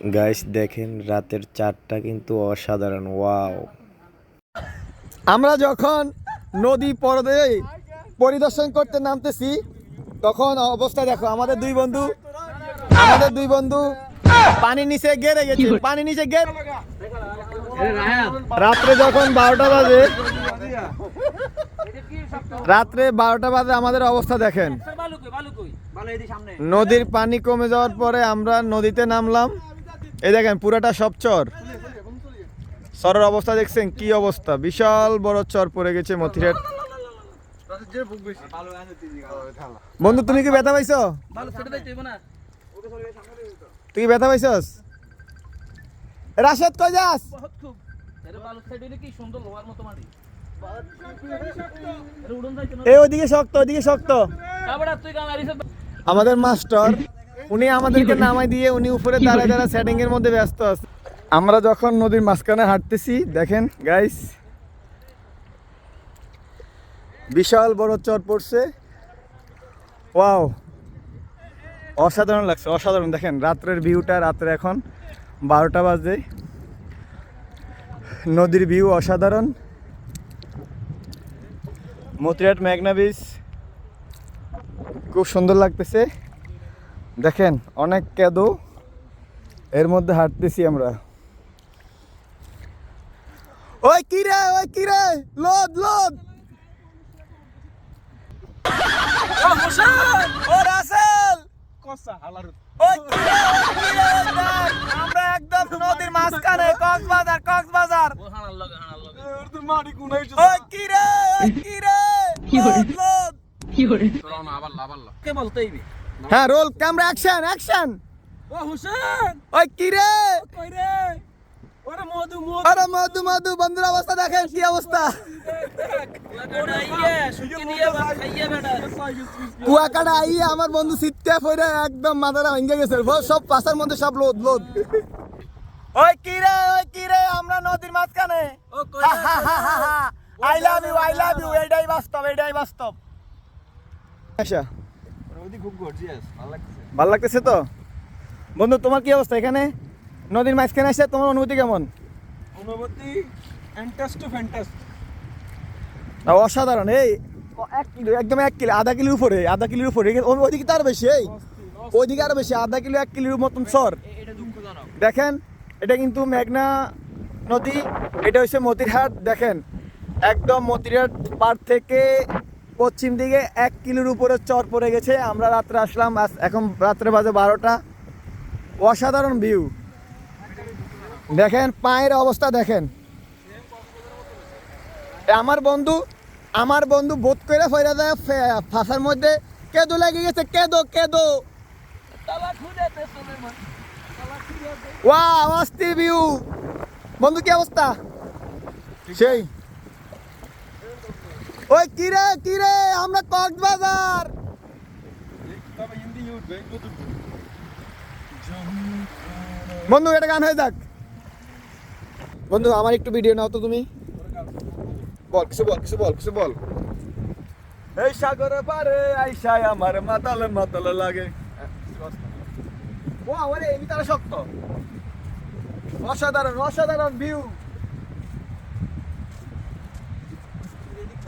Guys দেখেন রাতের চারটা কিন্তু অসাধারণ ওয়াও আমরা যখন নদী পরদে পরিদর্শন করতে নামতেছি তখন অবস্থা দেখো আমাদের দুই বন্ধু আমাদের দুই বন্ধু পানি নিচে গেড়ে গেছে পানি নিচে গেড়ে রাত্রে যখন বারোটা বাজে রাত্রে বারোটা বাজে আমাদের অবস্থা দেখেন। নদীর পানি কমে যাওয়ার পরে আমরা নদীতে নামলাম। এই দেখেন পুরাটা সব চর। চরের অবস্থা দেখছেন কি অবস্থা? বিশাল বড় চর পড়ে গেছে মথিরাট বন্ধু তুমি কি ব্যথা পাইছো? তুই ব্যথা পাইছস? রাশেদ কই যাস? এই ওইদিকে শক্ত ওইদিকে শক্ত। আমাদের মাস্টার উনি আমাদেরকে নামাই দিয়ে উনি উপরে দাঁড়ায় দাঁড়ায় সেটিং এর মধ্যে ব্যস্ত আছে। আমরা যখন নদীর মাঝখানে হাঁটতেছি দেখেন গাইস বিশাল বড় চর পড়ছে। ওয়াও অসাধারণ লাগছে অসাধারণ। দেখেন রাত্রের ভিউটা রাত্রে এখন বারোটা বাজে। নদীর ভিউ অসাধারণ। মতিরাট মেঘনা বিচ খুব সুন্দর লাগতেছে। দেখেন অনেক কেদো। এর মধ্যে হাঁটতেছি আমরা। ওই কি রে ওই কি রে? লোদ লোদ। ও রাসেল ওই কি রে, ওই কি আমরা একদম নদীর মাঝখানে কক্সবাজার কক্সবাজার। ওই কি রে ওই কি রে? লোদ, লোদ। হ্যাঁ রোল ক্যামেরা অ্যাকশন অ্যাকশন ওই কি রে? আরে মধু মধু বন্ধুর অবস্থা দেখেন কি অবস্থা? কুয়াকাটা আই আমার বন্ধু সিটটা পড়ে একদম মাথাটা ভেঙে গেছে। ও সব পাশার মধ্যে সব লোদ লোদ। ওই কি রে ওই কি রে আমরা নদীর মাঝখানে। I love you I love you এটাই বাস্তব এটাই বাস্তব। আচ্ছা। ভালো লাগতেছে। তো? বন্ধু তোমার কি অবস্থা এখানে? নদীর মাঝখানে আসছে তোমার অনুভূতি কেমন? অনুভূতি অসাধারণ এই। এক কিলো একদম এক কিলো আধা কিলোর উপরে আধা কিলোর উপরে। ওইদিকে তো আরও বেশি এই। ওইদিকে আরও বেশি আধা কিলো এক কিলোর মতন সর দেখেন এটা কিন্তু মেঘনা নদী এটা হচ্ছে মতিরহাট দেখেন। একদম মতিরহাট পার থেকে পশ্চিম দিকে এক কিলোর উপরে চর পড়ে গেছে। আমরা রাত্রে আসলাম এখন রাত্রে বাজে বারোটা। অসাধারণ ভিউ দেখেন, পায়ের অবস্থা দেখেন। আমার বন্ধু আমার বন্ধু বোধ করে ফেরা দেয় ফাঁসার মধ্যে কেদো লেগে গেছে, কেদো কেদো। ওয়া অস্থির ভিউ বন্ধু, কি অবস্থা? সেই। ওই কিরে কিরে আমরা কক্সবাজার। বন্ধু এটা গান হয়ে যাক। বন্ধু আমার একটু ভিডিও নাও তো তুমি। বল কিছু বল কিছু বল কিছু বল। এই সাগরে পারে আইসায় আমার মাতালে মাতালে লাগে। ও আরে এই তারা শক্ত। অসাধারণ অসাধারণ ভিউ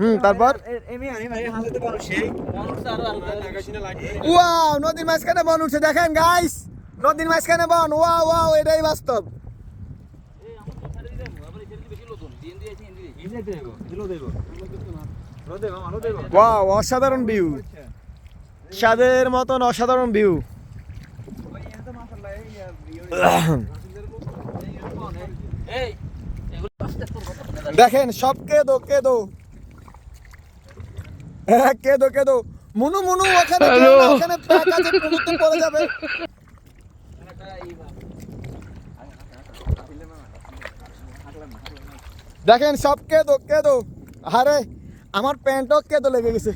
হুম তারপর ওয়াও নদীর মাঝখানে বন উঠছে দেখেন গাইস নদীর মাঝখানে বন ওয়াও ওয়াও এটাই বাস্তব ওয়াও অসাধারণ ভিউ সাদের মতন অসাধারণ ভিউ এই এই এগুলো আস্তে আস্তে কথা দেখেন সব কেদো কেদো। হ্যাঁ কেদো কেদো। মুনু মুনু ওখানে ওখানে প্যাক আছে পড়ে যাবে। দেখেন সব কে দো কে দো আরে আমার প্যান্টও কে তো লেগে গেছে।